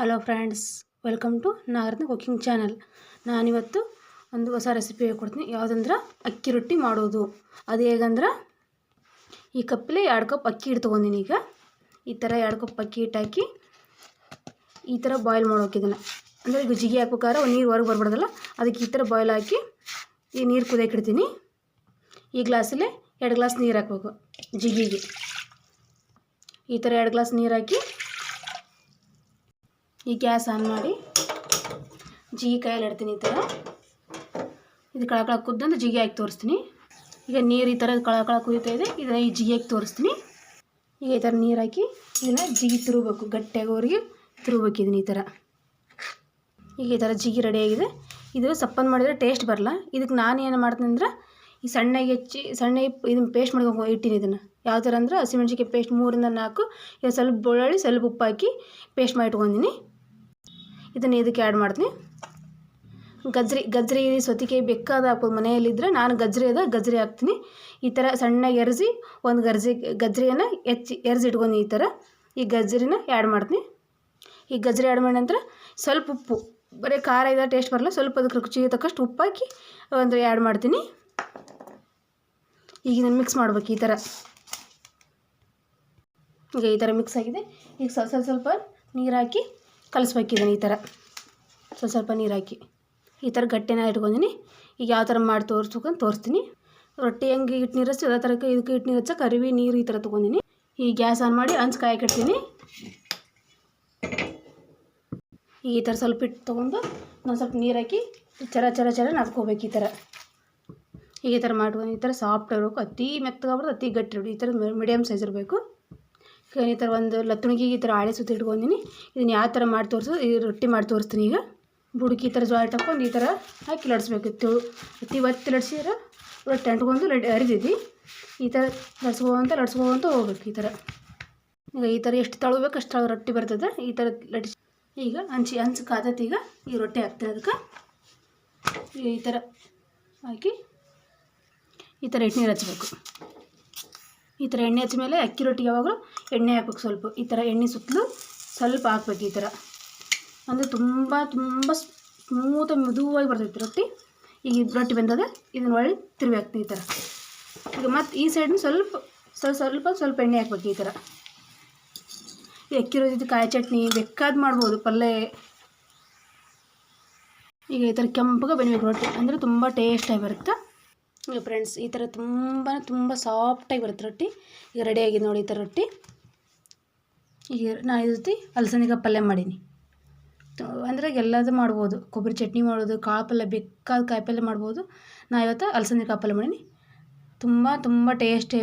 Hello friends welcome to Nagaratna cooking channel ನಾನಿವತ್ತು ಒಂದು ಹೊಸ ರೆಸಿಪಿ ಹೇಳ್ಕೊಡ್ತೀನಿ ಯಾವುದಂದ್ರೆ ಅಕ್ಕಿ ರೊಟ್ಟಿ ಮಾಡೋದು. ಅದು ಹೇಗಂದ್ರೆ ಈ ಕಪ್ಪಲ್ಲಿ ಎರಡು ಕಪ್ ಅಕ್ಕಿ ಹಿಟ್ಟು ತೊಗೊಂಡಿನಿ ಈಗ. ಈ ಥರ ಎರಡು ಕಪ್ ಅಕ್ಕಿ ಹಿಟ್ಟು ಹಾಕಿ ಈ ಥರ ಬಾಯ್ಲ್ ಮಾಡೋಕೆ ಇದನ್ನು. ಅಂದರೆ ಈಗ ಜಿಗಿ ಹಾಕ್ಬೇಕಾದ್ರೆ ನೀರು ಹೊರಗೆ ಬರ್ಬಾರ್ದಲ್ಲ, ಅದಕ್ಕೆ ಈ ಥರ ಬಾಯ್ಲ್ ಹಾಕಿ ಈ ನೀರು ಕುದಿಯಕ್ಕೆ ಇಡ್ತೀನಿ. ಈ ಗ್ಲಾಸಲ್ಲಿ ಎರಡು ಗ್ಲಾಸ್ ನೀರು ಹಾಕ್ಬೇಕು, ಜಿಗಿಗೆ. ಈ ಥರ ಎರಡು ಗ್ಲಾಸ್ ನೀರು ಹಾಕಿ ಈ ಗ್ಯಾಸ್ ಆನ್ ಮಾಡಿ ಜಿಗಿ ಕೈಯಲ್ಲಿ ಇಡ್ತೀನಿ ಈ ಥರ. ಇದು ಕಳಕಳ ಕಳ ಕುದ್ದಂದು ಜಿಗಿ ಹಾಕಿ ತೋರಿಸ್ತೀನಿ. ಈಗ ನೀರು ಈ ಥರ ಕಳಕಳ ಕಳ ಕುದೀತಾ ಇದೆ. ಇದನ್ನ ಈ ಜಿಗಿ ಹಾಕಿ ತೋರಿಸ್ತೀನಿ. ಈಗ ಈ ಥರ ನೀರು ಹಾಕಿ ಇದನ್ನು ಜಿಗಿ ತಿರುಗಬೇಕು. ಗಟ್ಟಿಯಾಗೋರಿಗೆ ತಿರುಗಬೇಕು ಇದನ್ನ ಈ ಥರ. ಈಗ ಈ ಥರ ಜಿಗಿ ರೆಡಿಯಾಗಿದೆ ಇದು ಸಪ್ಪನ್ ಮಾಡಿದರೆ ಟೇಸ್ಟ್ ಬರಲ್ಲ. ಇದಕ್ಕೆ ನಾನು ಏನು ಮಾಡ್ತೀನಿ ಅಂದ್ರೆ ಈ ಸಣ್ಣಗೆ ಹೆಚ್ಚಿ ಸಣ್ಣ ಇದನ್ನ ಪೇಸ್ಟ್ ಮಾಡ್ಕೊಂಡು ಇಟ್ಟಿನಿ ಇದನ್ನು. ಯಾವ ಥರ ಅಂದ್ರೆ ಹಸಿಮೆಣ್ಸಿಕಾಯಿ ಪೇಸ್ಟ್ ಮೂರಿಂದ ನಾಲ್ಕು ಇದು ಸ್ವಲ್ಪ ಬೆಳ್ಳುಳ್ಳಿ, ಸ್ವಲ್ಪ ಉಪ್ಪು ಹಾಕಿ ಪೇಸ್ಟ್ ಮಾಡಿ ಇಟ್ಕೊಂಡಿನಿ. ಇದನ್ನು ಇದಕ್ಕೆ ಆ್ಯಡ್ ಮಾಡ್ತೀನಿ. ಗಜ್ರಿ ಗಜ್ರಿ ಸೌತಿಕಾಯಿ ಬೇಕಾದ ಹಾಕ್ಬೋದು. ಮನೆಯಲ್ಲಿದ್ದರೆ ನಾನು ಗಜ್ರಿ ಅದ, ಗಜ್ರಿ ಹಾಕ್ತೀನಿ. ಈ ಥರ ಸಣ್ಣಗೆ ಎರ್ಜಿ ಒಂದು ಗರ್ಜಿ, ಗಜ್ರಿಯನ್ನು ಹೆಚ್ಚಿ ಎರ್ಜಿ ಇಟ್ಕೊಂಡು ಈ ಥರ ಈ ಗಜ್ರಿನ ಆ್ಯಡ್ ಮಾಡ್ತೀನಿ. ಈ ಗಜ್ರಿ ಆ್ಯಡ್ ಮಾಡಿದ ನಂತರ ಸ್ವಲ್ಪ ಉಪ್ಪು, ಬರೀ ಖಾರ ಇದೆ ಟೇಸ್ಟ್ ಬರಲ್ಲ, ಸ್ವಲ್ಪ ಅದಕ್ಕೆ ರುಚಿಗೆ ತಕ್ಕಷ್ಟು ಉಪ್ಪು ಹಾಕಿ ಒಂದು ಆ್ಯಡ್ ಮಾಡ್ತೀನಿ. ಈಗ ಇದನ್ನು ಮಿಕ್ಸ್ ಮಾಡ್ಬೇಕು ಈ ಥರ ಈಗ ಈ ಥರ ಮಿಕ್ಸ್ ಆಗಿದೆ. ಈಗ ಸ್ವಲ್ಪ ಸ್ವಲ್ಪ ಸ್ವಲ್ಪ ನೀರು ಹಾಕಿ ಕಲಿಸ್ಬೇಕು ಈ ಥರ. ಸ್ವಲ್ಪ ಸ್ವಲ್ಪ ನೀರು ಹಾಕಿ. ಈ ಥರ ಗಟ್ಟಿನ ಇಟ್ಕೊಂಡಿನಿ. ಈಗ ಯಾವ ಥರ ಮಾಡಿ ತೋರಿಸ್ಬೇಕಂತ ತೋರಿಸ್ತೀನಿ. ರೊಟ್ಟಿ ಹೆಂಗೆ ಹಿಟ್ಟು ನೀರು ಹಚ್ಚಿ ಅದೇ ಥರಕ್ಕೆ ಇದಕ್ಕೆ ಹಿಟ್ಟು ನೀರು ಹಚ್ಚ ಅರಿವಿ ನೀರು ಈ ಥರ ತೊಗೊಂಡಿನಿ. ಈ ಗ್ಯಾಸ್ ಆನ್ ಮಾಡಿ ಹಂಚ್ ಈಗ ಈ ಥರ ಸ್ವಲ್ಪ ಇಟ್ಟು ತೊಗೊಂಡು ನಾನು ಸ್ವಲ್ಪ ನೀರು ಹಾಕಿ ಚರ ಚರ ಚರ ನಾದ್ಕೋಬೇಕು ಈ ಥರ. ಈ ಥರ ಮಾಡ್ಕೊಂಡು ಈ ಥರ ಸಾಫ್ಟ್ ಇರಬೇಕು. ಅತಿ ಮೆತ್ತಗಾಗ್ಬಿಡ್ದು ಅತಿ ಗಟ್ಟಿ ಇರಬೇಕು. ಈ ಥರ ಮೀಡಿಯಮ್ ಸೈಜ್ ಇರಬೇಕು. ಈ ಥರ ಒಂದು ಲತ್ತುಣಿಗೆ ಈ ಥರ ಹಾಳೆ ಸುತ್ತ ಇಟ್ಕೊಂಡಿನಿ ಇದನ್ನು ಯಾವ ಥರ ಮಾಡಿ ತೋರಿಸು ಈ ರೊಟ್ಟಿ ಮಾಡಿ ತೋರಿಸ್ತೀನಿ ಈಗ ಬುಡುಕಿ ಈ ಥರ ಜೋಳ ಹಾಕ್ಕೊಂಡು ಈ ಥರ ಹಾಕಿ ಲಡ್ಸ್ಬೇಕಿತ್ತು ಅತಿ ಒತ್ತಿ ಲಡ್ಸಿದ್ರೆ ರೊಟ್ಟಿ ಅಂಟ್ಕೊಂಡು ಲಡ್ ಅರಿದಿದ್ದು ಈ ಥರ ಲಡ್ಸ್ಕೊಂತ ಲಡ್ಸ್ಕೊಂತ ಹೋಗ್ಬೇಕು ಈ ಥರ ಈಗ ಈ ಥರ ಎಷ್ಟು ತಳಬೇಕು ಅಷ್ಟು ರೊಟ್ಟಿ ಬರ್ತದೆ ಈ ಥರ ಲಟ್ಸಿ ಈಗ ಹಂಚಿ ಹಂಚು ಕಾದತ್ತೆ ಈಗ ಈ ರೊಟ್ಟಿ ಹಾಕ್ತೀನಿ ಅದಕ್ಕೆ ಈ ಥರ ಹಾಕಿ ಈ ಥರ ಎಣ್ಣೆ ಹಚ್ಬೇಕು ಈ ಥರ ಎಣ್ಣೆ ಹಚ್ಚ ಮೇಲೆ ಅಕ್ಕಿ ರೊಟ್ಟಿ ಯಾವಾಗಲೂ ಎಣ್ಣೆ ಹಾಕ್ಬೇಕು ಸ್ವಲ್ಪ, ಈ ಥರ ಎಣ್ಣೆ ಸುತ್ತಲೂ ಸ್ವಲ್ಪ ಹಾಕ್ಬೇಕು ಈ ಥರ. ಅಂದರೆ ತುಂಬ ತುಂಬ ಸ್ಮೂತ ಮೃದುವಾಗಿ ಬರ್ತೈತೆ ರೊಟ್ಟಿ. ಈಗ ರೊಟ್ಟಿ ಬಂದದ ಇದನ್ನ ಒಳ್ಳೆ ತಿರುವಿ ಹಾಕ್ತೀನಿ ಈ ಥರ. ಈಗ ಮತ್ತು ಈ ಸೈಡ್ನ ಸ್ವಲ್ಪ ಸ್ವಲ್ಪ ಸ್ವಲ್ಪ ಸ್ವಲ್ಪ ಎಣ್ಣೆ ಹಾಕ್ಬೇಕು ಈ ಥರ. ಎಕ್ಕಿರೋ ಜೊತೆ ಕಾಯಿ ಚಟ್ನಿ ಬೆಕ್ಕಾದ ಮಾಡ್ಬೋದು ಪಲ್ಯ ಈಗ ಈ ಥರ ಕೆಂಪಗೆ ಬೆನಿಬೇಕು ರೊಟ್ಟಿ. ಅಂದರೆ ತುಂಬ ಟೇಸ್ಟಾಗಿ ಬರುತ್ತೆ? ಈಗ ಫ್ರೆಂಡ್ಸ್ ಈ ಥರ ತುಂಬ ತುಂಬ ಸಾಫ್ಟಾಗಿ ಬರುತ್ತೆ ರೊಟ್ಟಿ. ಈಗ ರೆಡಿಯಾಗಿದೆ ನೋಡಿ ಈ ಥರ ರೊಟ್ಟಿ. ಈಗ ನಾನು ಈ ಜೊತೆ ಅಲಸಂದಿಕಾಯಿ ಪಲ್ಯ ಮಾಡೀನಿ. ಅಂದರೆ ಎಲ್ಲದೂ ಮಾಡ್ಬೋದು. ಕೊಬ್ಬರಿ ಚಟ್ನಿ ಮಾಡೋದು, ಕಾಳು ಪಲ್ಯ ಬೇಕಾದ ಕಾಯಿ ಪಲ್ಯ ಮಾಡ್ಬೋದು. ನಾ ಇವತ್ತು ಅಲಸಂದಿಕಾಯಿ ಪಲ್ಯ ಮಾಡೀನಿ. ತುಂಬ ತುಂಬ ಟೇಸ್ಟಿ